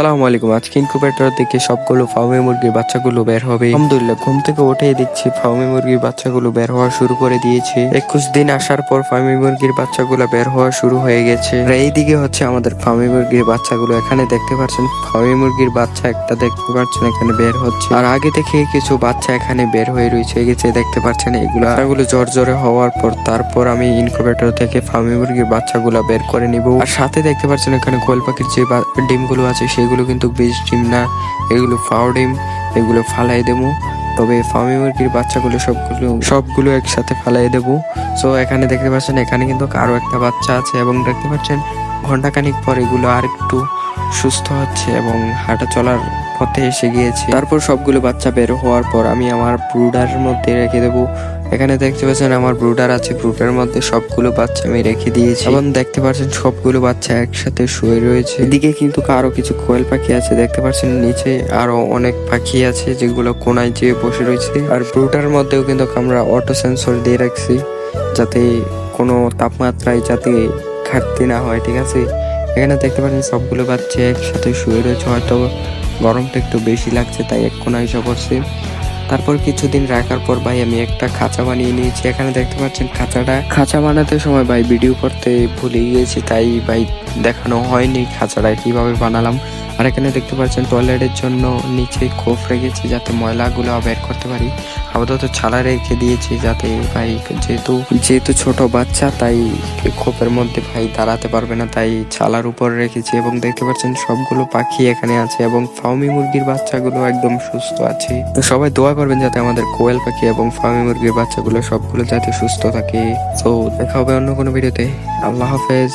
আসসালামু আলাইকুম। আজকে ইনকুবেটর থেকে সবগুলো ফার্মে মুরগির বাচ্চাগুলো বের হবে। আলহামদুলিল্লাহ, ঘুম থেকে উঠেই দেখছি ফার্মে মুরগির বাচ্চাগুলো বের হওয়া শুরু করে দিয়েছে। একুশ দিন আসার পর ফার্মে মুরগির বাচ্চাগুলো বের হওয়া শুরু হয়ে গেছে। আর এইদিকে হচ্ছে আমাদের ফার্মে মুরগির বাচ্চাগুলো। এখানে দেখতে পাচ্ছেন, ফার্মে মুরগির বাচ্চা একটা দেখতে পাচ্ছেন, এখানে বের হচ্ছে। আর আগে থেকে কিছু বাচ্চা এখানে বের হয়ে রয়েছে গেছে দেখতে পাচ্ছেন এগুলো। বাচ্চাগুলো জ্বর জ্বরে হওয়ার পর তারপর আমি ইনকুবেটর থেকে ফার্মে মুরগির বাচ্চাগুলো বের করে নিব। আর সাথে দেখতে পাচ্ছেন এখানে কোয়েল পাখির যে ডিমগুলো আছে সেগুলো কিন্তু বীজ ডিম না। এগুলো ফাও ডিম, এগুলো ফালাই দেবো। তবে ফার্মি মুরগির বাচ্চাগুলো সবগুলো সবগুলো একসাথে ফালাই দেবো। সো এখানে দেখতে পাচ্ছেন, এখানে কিন্তু আরও একটা বাচ্চা আছে এবং দেখতে পাচ্ছেন ঘন্টাখানিক পর এগুলো আর একটু সুস্থ হচ্ছে এবং হাঁটা চলার পথে এসে গিয়েছে। তারপর সবগুলো বাচ্চা বের হওয়ার পর আমি আমার ব্রুডার মধ্যে রেখে দেবো। এখানে দেখতে পাচ্ছেন আমার ব্রুডার আছে ব্রুডার মধ্যে সবগুলো বাচ্চা আমি রেখে দিয়েছি। এবং দেখতে পাচ্ছেন সবগুলো বাচ্চা একসাথে শুয়ে রয়েছে। এদিকে কিন্তু আরও কিছু কোয়েল পাখি আছে, দেখতে পাচ্ছেন নিচে আরও অনেক পাখি আছে যেগুলো কোনায় যেয়ে বসে রয়েছে। আর ব্রুডার মধ্যেও কিন্তু আমরা অটো সেন্সর দিয়ে রাখছি, যাতে কোনো তাপমাত্রায় যাতে ঘাটতি না হয়, ঠিক আছে? এখানে দেখতে পাচ্ছেন সবগুলো বাচ্চা একসাথে শুয়ে রয়েছে, হয়তো গরমটা একটু বেশি লাগছে, তাই এক কোনায় এসে পড়ছে। তারপর কিছুদিন রাখার পর ভাই আমি একটা খাঁচা বানিয়ে নিয়েছি। এখানে দেখতে পাচ্ছেন খাঁচাটা। খাঁচা বানাতে সময় ভাই ভিডিও করতে ভুলে গিয়েছি, তাই ভাই দেখানো হয়নি খাঁচাটা কীভাবে বানালাম। আর এখানে দেখতে পাচ্ছেন টয়লেটের জন্য নিচে খোপ রেখেছি যাতে ময়লাগুলো বের করতে পারি। আপাতত ছালা রেখে দিয়েছি যাতে ভাই যেহেতু যেহেতু ছোট বাচ্চা, তাই খোপের মধ্যে ভাই দাঁড়াতে পারবে না, তাই ছালার উপর রেখেছি এবং দেখতে পাচ্ছেন সবগুলো পাখি এখানে আছে এবং ফাউমি মুরগির বাচ্চাগুলো একদম সুস্থ আছে। তো সবাই দোয়া করবেন যাতে আমাদের কোয়েল পাখি এবং ফাউমি মুরগির বাচ্চাগুলো সবগুলো যাতে সুস্থ থাকে। তো দেখা হবে অন্য কোনো ভিডিওতে। আল্লাহ হাফেজ।